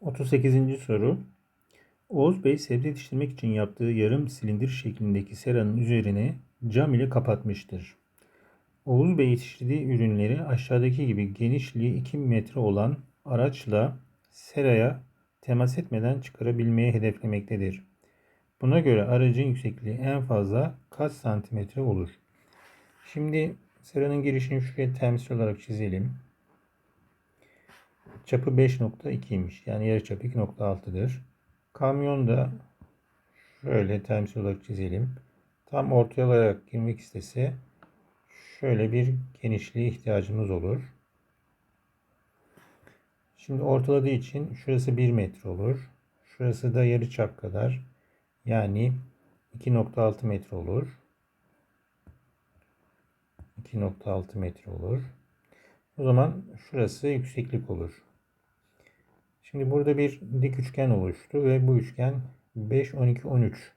38. soru. Oğuz Bey sebze yetiştirmek için yaptığı yarım silindir şeklindeki seranın üzerine cam ile kapatmıştır. Oğuz Bey yetiştirdiği ürünleri aşağıdaki gibi genişliği 2 metre olan araçla seraya temas etmeden çıkarabilmeyi hedeflemektedir. Buna göre aracın yüksekliği en fazla kaç santimetre olur? Şimdi seranın girişini şuraya temsil olarak çizelim. Çapı 5.2'ymiş. Yani yarıçapı 2.6'dır. Kamyon da şöyle temsil olarak çizelim. Tam ortaya olarak girmek istese şöyle bir genişliğe ihtiyacımız olur. Şimdi ortaladığı için şurası 1 metre olur. Şurası da yarı çap kadar. Yani 2.6 metre olur. 2.6 metre olur. O zaman şurası yükseklik olur. Şimdi burada bir dik üçgen oluştu ve bu üçgen 5, 12, 13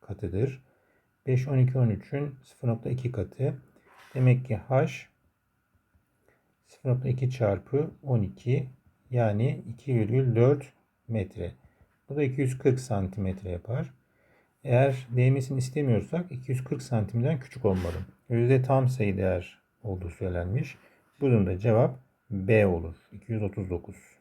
katıdır. 5, 12, 13'ün 0.2 katı. Demek ki h 0.2 çarpı 12 yani 2,4 metre. Bu da 240 santimetre yapar. Eğer değmesini istemiyorsak 240 santimden küçük olmalı. Yüzde tam sayı değer olduğu söylenmiş. Bu durumda cevap B olur. 239.